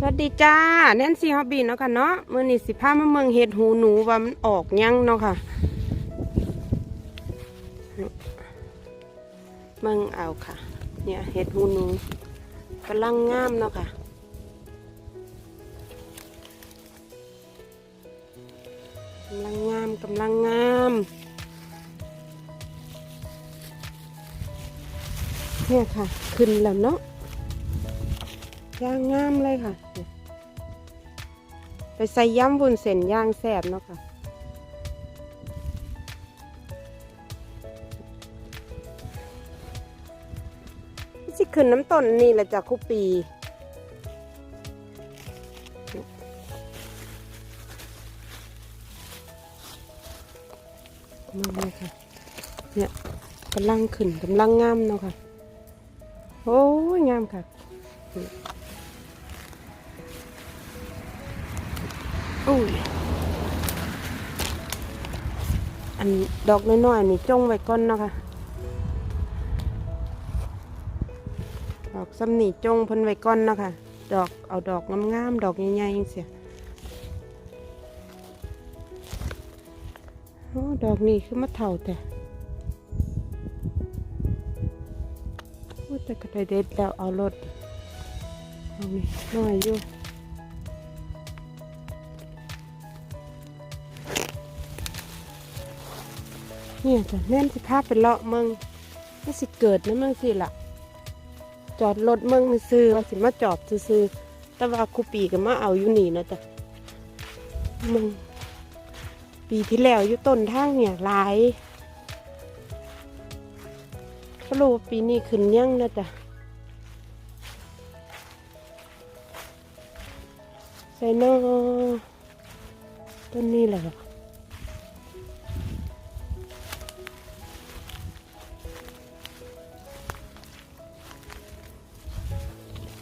สวัสดีจ้าแนนซี่ฮอบบี้เนาะค่ะเนาะมือนี้สิพามาเมืองเห็ดหูหนูว่ามันออกยังเนาะค่ะเมืองเอาค่ะ เนี่ยเห็ดหูหนูกำลังงามเนาะค่ะกำลังงามกำลังงามเนี่ยค่ะ ขึ้นแล้วเนาะ ย่างงามเลยค่ะ ไปใส่ย้ำบุญเส้นย่างแซ่บเนาะค่ะสิขึ้นน้ำต้นนี่แหละจากคุปีมาเลยค่ะ เนี่ยกำลังขึ้นกำลังงามเนาะค่ะ โอ้ยงามค่ะ อุ้ยอันดอกน้อยๆนี่จงไว้ก่อนนะคะดอกซ้ำนี่จงเพิ่นไว้ก่อนนะคะดอกเอาดอกงามๆดอกใหญ่ๆจังเสียโอ้ดอกนี้คือมะเถ่าแต่โอ้แต่ก็ไดเด็ดแล้วเอารถเอานี่น้อยอยู่ นี่ยจ้ะแน่นสิพาไปเลาะเมืองไม่สิเกิดนะเมืองสิล่ะ จอดรถเมืองซื้อว่าสิมาจอดซื้อแต่ว่าครูปีก็มาเอาอยู่นี่นะจ๊ะเมึงปีที่แล้วอยู่ต้นทางเนี่ยหลายก็รู้ปีนี้ขึ้นยังนะจ๊ะใส่นอต้นนี้แหละ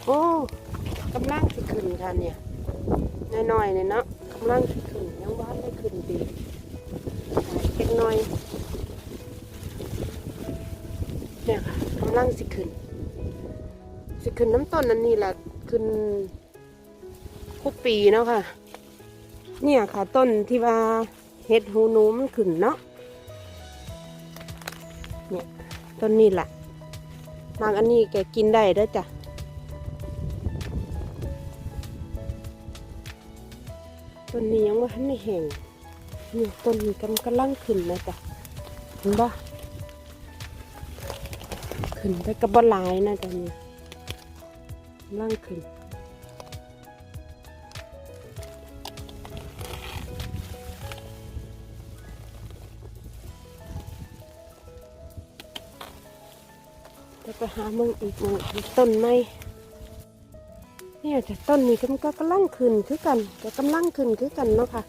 โอ้กำลังสิขึ้นค่ะเนี่ยน้อยๆเนี่ยเนาะกำลังสิขึ้นยังว่าได้ขึ้นดีเล็กน้อยเนี่ยค่ะกำลังสิขึ้น สิขึ้นน้ำต้นอันนี้แหละขึ้นคุกปีเนาะค่ะ เนี่ยค่ะต้นที่ว่าเห็ดหูหนูมันขึ้นเนาะเนี่ยต้นนี้แหละบางอันนี้แกกินได้ด้อจ้ะ ต้นนี้ยังว่าทันได้แห้งนี่ต้นนี้กำกำลังขึ้นนะจ๊ะเห็นปะขึ้นไปกับบหลายนะจ๊ะนี่กำลังขึ้นจะไปหามึงอีกมึงอีกต้นไม้ เนี่ยแต่ต้นนี้ก็มันก็กำลังขึ้นคือกันก็กำลังขึ้นคือกันเนาะค่ะ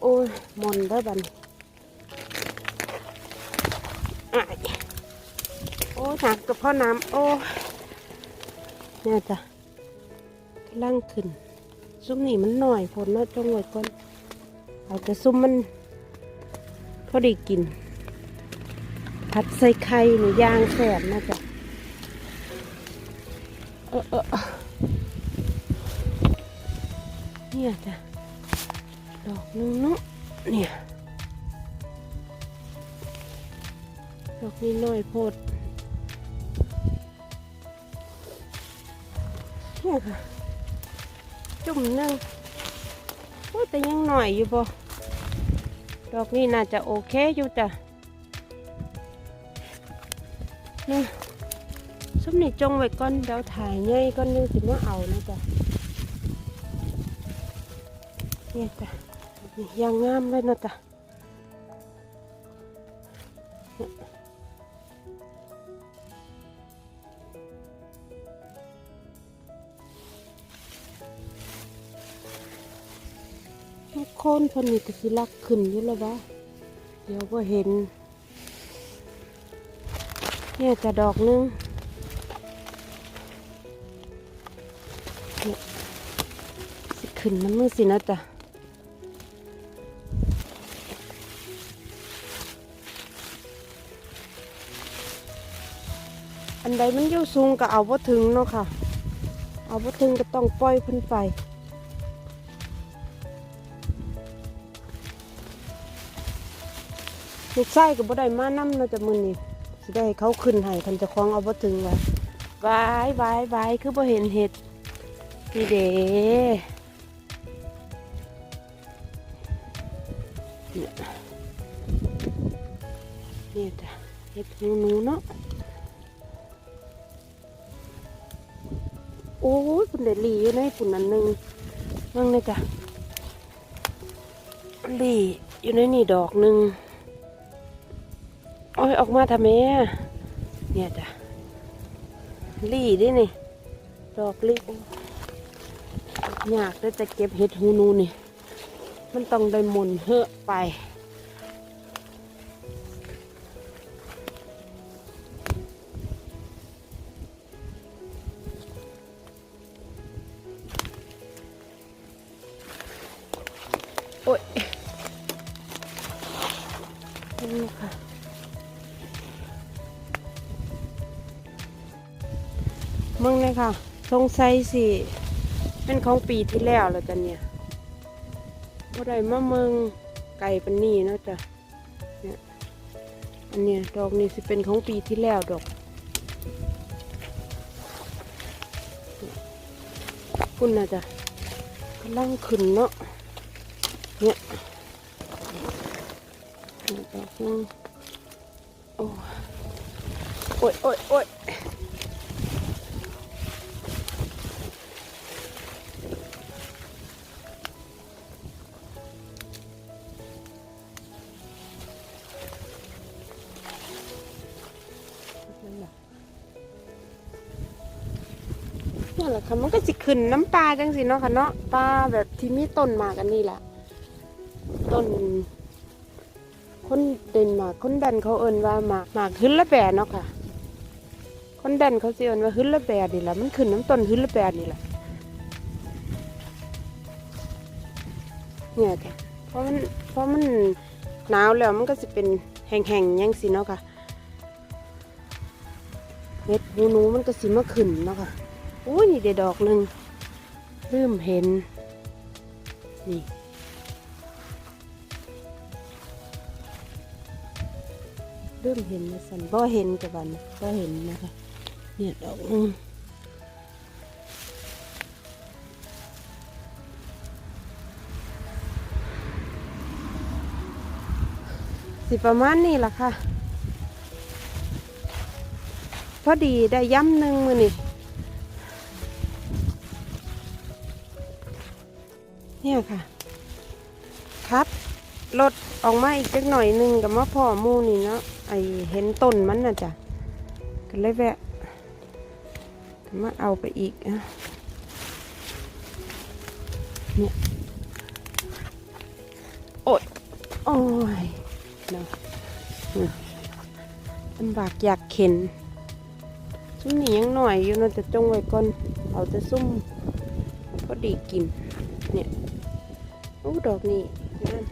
โอ้ยมอนได้บันอ้ายโอ้ยหนักกับพ่อน้ำโอ้เนี่ยจ้ะกำลังขึ้น ซุ้มนี่มันหน่อยผลเนาะจงไว้ก่อนเอาแต่ซุ้มมันพอด้กินผัดใส่ไข่หรือย่างแสบนะจ๊ะเออเออ เนี่ยจ้ะดอกนึงเนาะเนี่ยดอกนี้น้อยโพดเนี่ยค่ะจุ่มหนึงโอ้แต่ยังหน่อยอยู่บ่ดอกนี้น่าจะโอเคอยู่จ้ะเนี่ยส้มนี่จงไว้ก่อนเดี๋ยวถ่ายใหญ่ก่อนยังสิมาเอานะจ๊ะ นี่ยจ้ะนี่ยางงามเลยนะจ้ะเนี่ยโคนพนนี่ก็สิลักขึ้นอยู่แล้ววะเดี๋ยวก็เห็น เนี่ยจะดอกนึงสิขึ้นน้ำมือสินะจ๊ะ ใดมันอยู่สูงก็เอาบ่ถึงเนาะค่ะ เอาบ่ถึงก็ต้องปล่อยเพิ่นไปลูกไส้ก็บ่ได้มานำเนาะจ้ะมื้อนี้สิได้ให้เขาขึ้นให้คันจะคล้องเอาบ่ถึงไว้วายวายวายคือบ่เห็นเห็ดนี่เด้เนี่ยเนี่ยจ้ะเห็ดนูหนูๆเนาะ โอ้ยปุ่นเดลีอยู่ในปุ่นนั้นหนึ่งนั่งเลยจ้ะลีอยู่ในนี่ดอกหนึ่งโอ้ยออกมาทำไมอะเนี่ยจ้ะลีดินี่ ดอกลีอยากได้แต่เก็บเห็ดหูนูนี่ มันต้องได้มนเหอะไป สงสัยสิเป็นของปีที่แล้วแล้วจ้ะเนี่ยบ่ได้มาเมืองไก่ปันนี่เนาะจ้ะเนี่ยอันเนี้ยดอกนี้สิเป็นของปีที่แล้วดอกคุณน่ะจ้ะกำลังขึ้นเนาะเนี่ยดอกนึงโอ้ยโอ้ยโอ้ย ค่ะมันก็สิขึ้นน้ำปลาจังสิเนาะค่ะเนาะปลาแบบที่มีต้นมากันนี้แหละต้นคนเด่นหมากคนดันเขาเอินว่าหมากหมากหึนละแบะเนาะค่ะ คนดันเขาสิเอินว่าหึ้นละแบะนี่แหละมันขึ้นน้ำต้นหึ้นละแบะนี่แหละเนี่ยจ้ะเพราะมันเพราะมันหนาวแล้วมันก็จะเป็นแห้งๆยังสิเนาะค่ะเม็ดหูหนูมันก็สิมาขึ้นเนาะค่ะ อุ้ยนี่เดดดอกหนึ่งเริ่มเห็น นี่ เริ่มเห็นนะสันบ่เห็นกับบันก็เห็นนะคะ เนี่ยดอกหนึงสิประมาณนี้ล่ะค่ะ พอดีได้ย้ำหนึ่งมือนี่ เนี่ยค่ะ ครับรถออกมาอีกจักหน่อยหนึงกับมะพ่อหมูนี่เนาะไอเห็นต้นมันน่ะจ้ะก็เลยแวะก็มาเอาไปอีกอะเนี่ยโอ้ยโอ้ยเนาะอืมลำบากอยากเข็นซุ่มนี่ยังหน่อยอยู่เนาะจะจงไว้ก่อน เอาแต่ซุ่มก็ดีกินเนี่ย โอ้ดอกนี่นั่น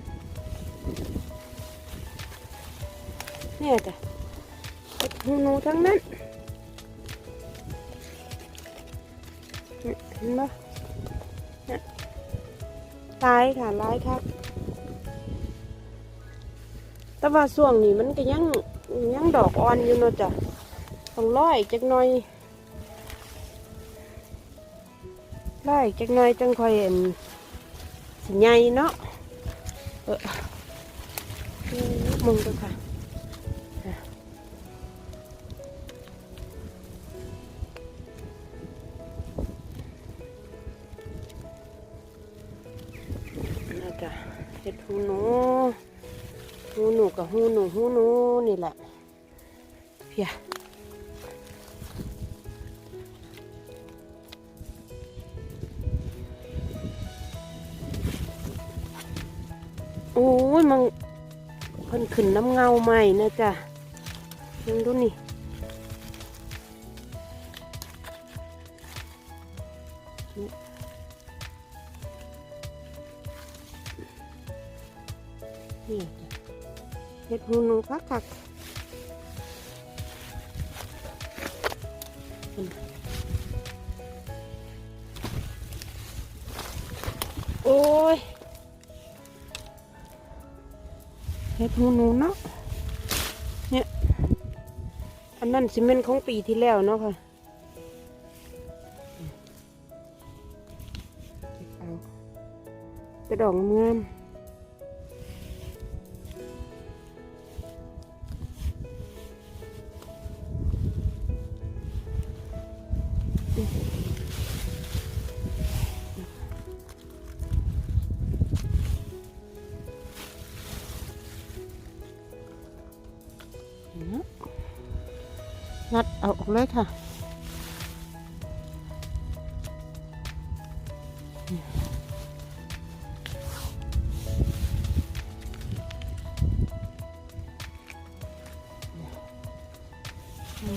เนี่ยจ้ะหูหนูทั้งนั้นเห็นปะเนี่ยลายค่ะลายครับ แต่ว่าช่วงนี้มันก็ยังยังดอกอ่อนอยู่เนาะจ้ะต้องร้อยจักหน่อยร้อยจักหน่อยจังค่อยเห็น สิใหญ่เนาะเออมึงดูค่ะน่าจะเห็ดหูหนูหูหนูกับหูหนูหูหนูนี่แหละเพีย น้ำเงาใหม่นะจ๊ะยัดูนี่เห็ดหูหนูคักคักโอ้ย เฮ็ดหูหนูเนาะเนี่ยอันนั้นซีเมนต์ของปีที่แล้วเนาะค่ะเอากระดองงาม เอาออกเลยค่ะ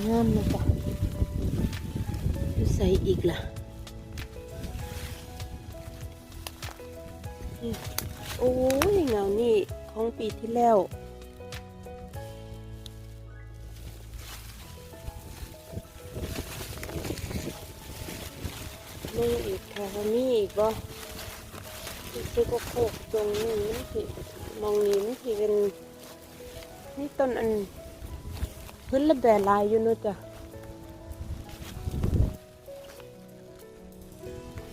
งามนะจ๊ะใส่อีกล่ะโอ้ยเงานี่ของปีที่แล้ว อีกค่ะวันนี้อีกบ่รู้สึกว่าโคกตรงนี้มันสิมองนี้มันสิเป็นนี่ต้นอันพื้นละแบลายอยู่เนอะจ้ะ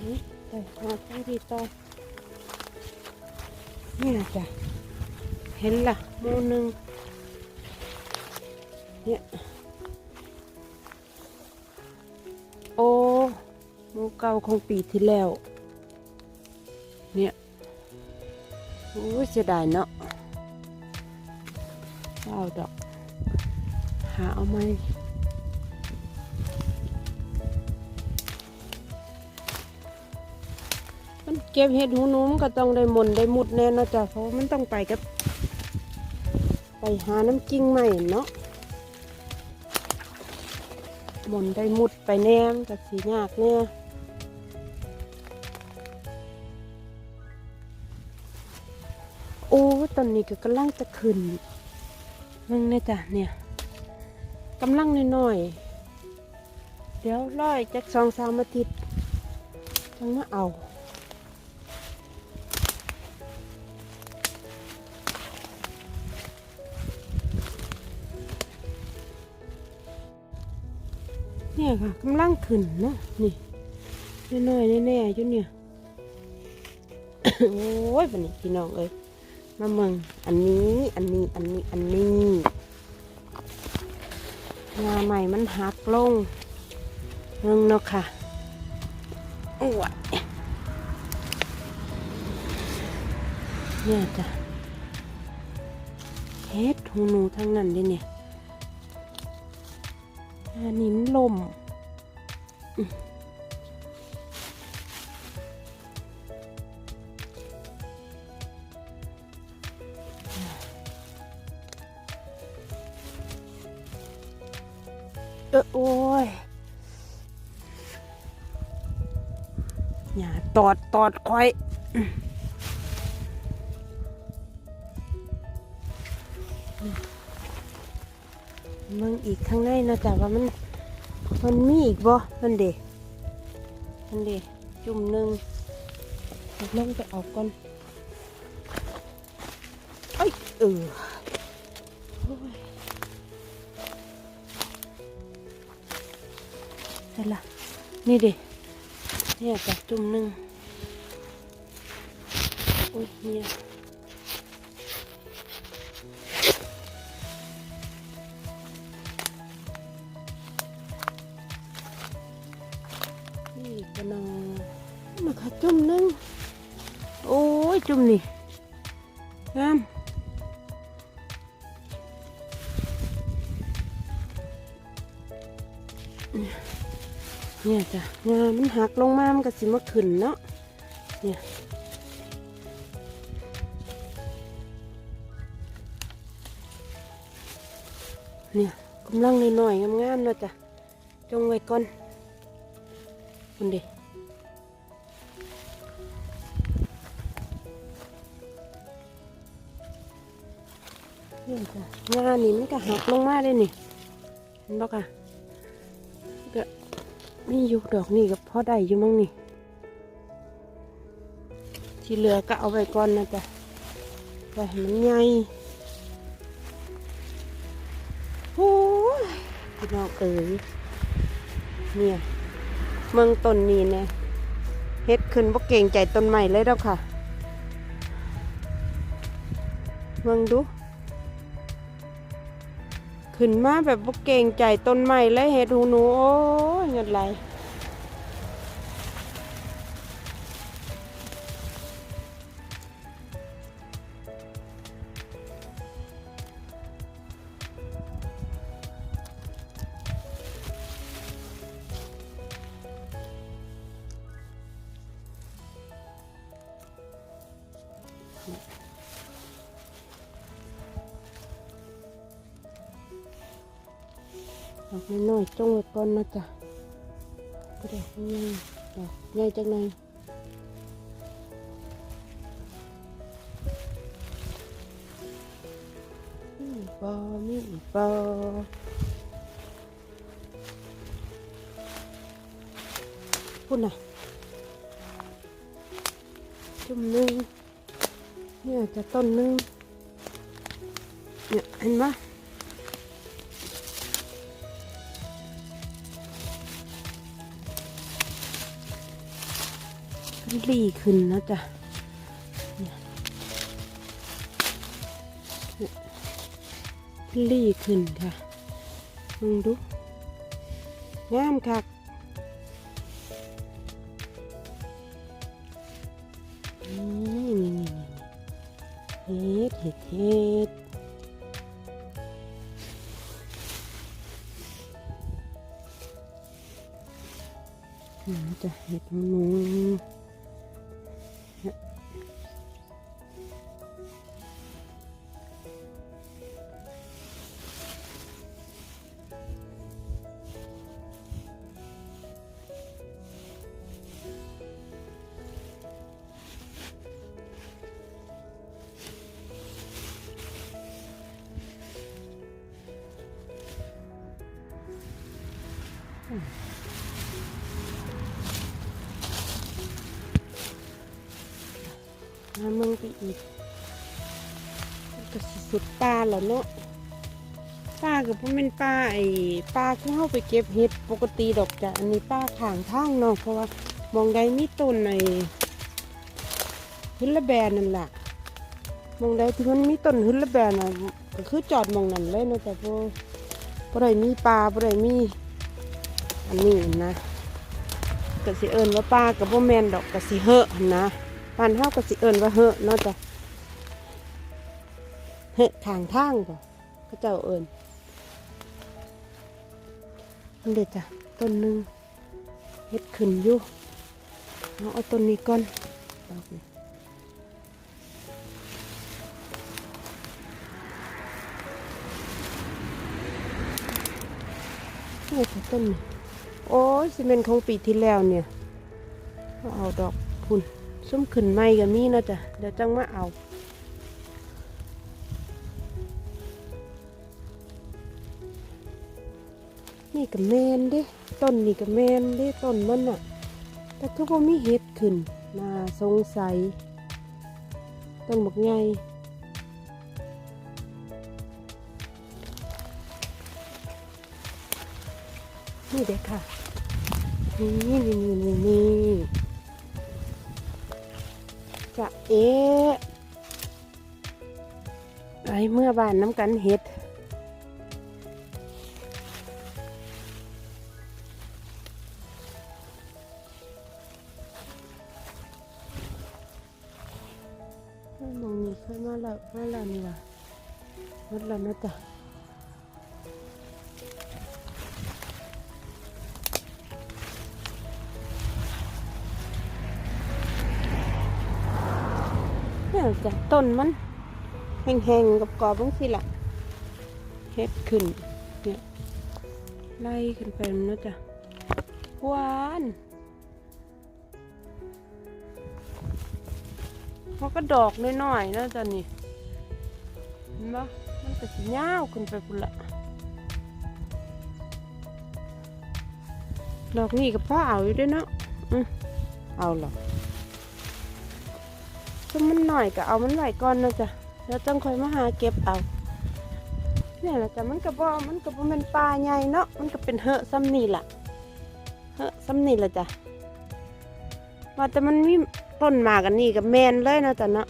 นี่ไปหาที่ดีต่อนี่นะจ้ะเห็นละหมูหนึ่งเนี่ย เก่าของปีที่แล้ว เนี่ยโอ้เสียดายเนาะเอาดอก หาเอาไหมมันเก็บเห็ดหูหนูมันก็ต้องได้มนได้มุดแน่นะจ้ะเพราะมันต้องไปกับ ไปหาน้ำกิ้งใหม่เนาะมนได้มุดไปแน่มนกับสียากแน่โตอนนี้ก็กำลังจะขึ้นมึงเนี่ยจ้ะเนี่ยกำลังน้อยๆเดี๋ยวร้อยจากสองสามอาทิตย์จังมาเอาเนี่ยค่ะกำลังขึ้นนะนี่น้อยๆแน่ๆอยู่เนี่ย โอ้ยบันนี้พี่น้องเอ้ย มาเมืองอันนี้ อันนี้ อันนี้ อันนี้งาใหม่มันหักลงเงิงเนาะค่ะโอ้ยเนี่ยจ้ะเฮ็ดหูหนูทั้งนั้นด้เนี่ยอันนี้มันลมอืม อย่าตอดตอดควายมึงอีกข้างในนะจ๊ะว่ามันมันมีอีกบ่นั่นเดนั่นเดจุ่มหนึ่งลงไปเอาก่อนเอ้ยเออนั่นล่ะนี่เด เนี่ยจ้ะจุ่มหนึ่งโอ้ยเนี่ยนี่กระนอมาค่ะจุ่มหนึ่งโอ้ยจุ่มนี่งาม เนี่ยจ้ะงามมันหักลงมา มันก็สิมาขึ้นเนาะ เนี่ยเนี่ยกำลังหน่อยๆงามๆเนาะจ้ะ จงไว้ก่อนมันดิเนี่ยจ้ะงานนี่มันก็หักลงมาเลยนี่ เห็นบ่ค่ะ มีอยู่ดอกนี่กับพ่อได้อยู่มั้งนี่ ที่เหลือก็เอาไว้ก่อนนะจ๊ะไว้ให้มันใหญ่โอ้ยพี่น้องเอ๋ยเนี่ยเมืองต้นนี้เนี่ยเฮ็ดขึ้นบ่เก่งใจต้นใหม่เลยแล้วค่ะ เมืองดู ขึ้นมาแบบบ่เก่งใจต้นใหม่และเฮ็ดหูหนู โอ้ยเงินไหล จงไว้ก่อนนะจ๊ะก็ดอกใหญ่ดอกใหญ่จังเลยมีอีกบอมีอีกบอพูดน่ะจุ่มนึงเนี่ยจะต้นนึงเนี่ยเห็นปะ รีขึ้นนะจ๊ะเนี่ยเนี่ยรีขึ้นค่ะมึงดูงามคักนี่นี่นี่นี่เห็ดเห็ดเห็ดนี่จะเห็ดห นู มาเมืองไปอีกก็สิสุดปลาแล้วเนาะปลากับพวกเป็นปลาไอ้ปลาที่เข้าไปเก็บเห็ดปกติดอกจ้ะอันนี้ปลาข่างทางเนาะเพราะว่ามองใดมีต้นในหึนละแบนนั่นแหละมองใดที่มันมีต้นหึนละแบนน่ะก็คือจอดมองนั่นเลยเนาะแต่พอบ่ได้มีปลาบ่ได้มี อันนี้นะก็สิเอิญว่าปลากับบ่แมนดอกก็สิเหอะนะ ปานเฮาก็สิเอิ้นว่าเฮอะเนาะจ้ะเฮอะข้างทางบ่เขาเจ้าเอิ้นนี่เด็ดจ้ะต้นหนึงเฮ็ดขึ้นอยู่เอาเอาต้นนี้ก่อนดอกนี้ต้นโอ้ยสิเป็นของปีที่แล้วเนี่ย เอาดอกพุ่น ส้มขึ้นไม่กับมีนาะจ้ะเดี๋ยวจังมาเอานี่กับแมนเด้ต้นนี่กับแมนเด้ต้นมันอะแต่คือว่ามีเห็ดขึ้นน่าสงสัยต้นบักใหญ่นี่เด็กค่ะ นี่นี่นี่นี่นี่ จะเอ๊ะไอเมื่อบานน้ำกันเห็ดมองนี่เคยมาแล้วมาแล้วนี่ว่ะมดแล้วนะจ๊ะ จ้ะต้นมันแห้งๆกับกรอบๆบางสิล่ะเฮ็ดขึ้นเนี่ยไล่ขึ้นไปนะจ๊ะหวานเขาก็ดอกน้อยๆนะจ๊ะนี่เห็นปะมันก็สิยาวขึ้นไปพุ่นละดอกนี่กับพ่อเอาอยู่ด้วยเนาะอืมเอาหรอ กซุมมันหน่อยก็เอามันไว้ก่อนนะจ๊ะแล้วต้องค่อยมาหาเก็บเอา เนี่ยแหละจ้ะมันก็บ่มันก็บ่แม่นปลาใหญ่เนาะมันก็เป็นเหอะซ้ำนี่ล่ะเหอะซ้ำนี่ละจ้ะว่าแต่มันมีต้นหมากอันนี้กับแมนเลยนะจ๊ะเนาะ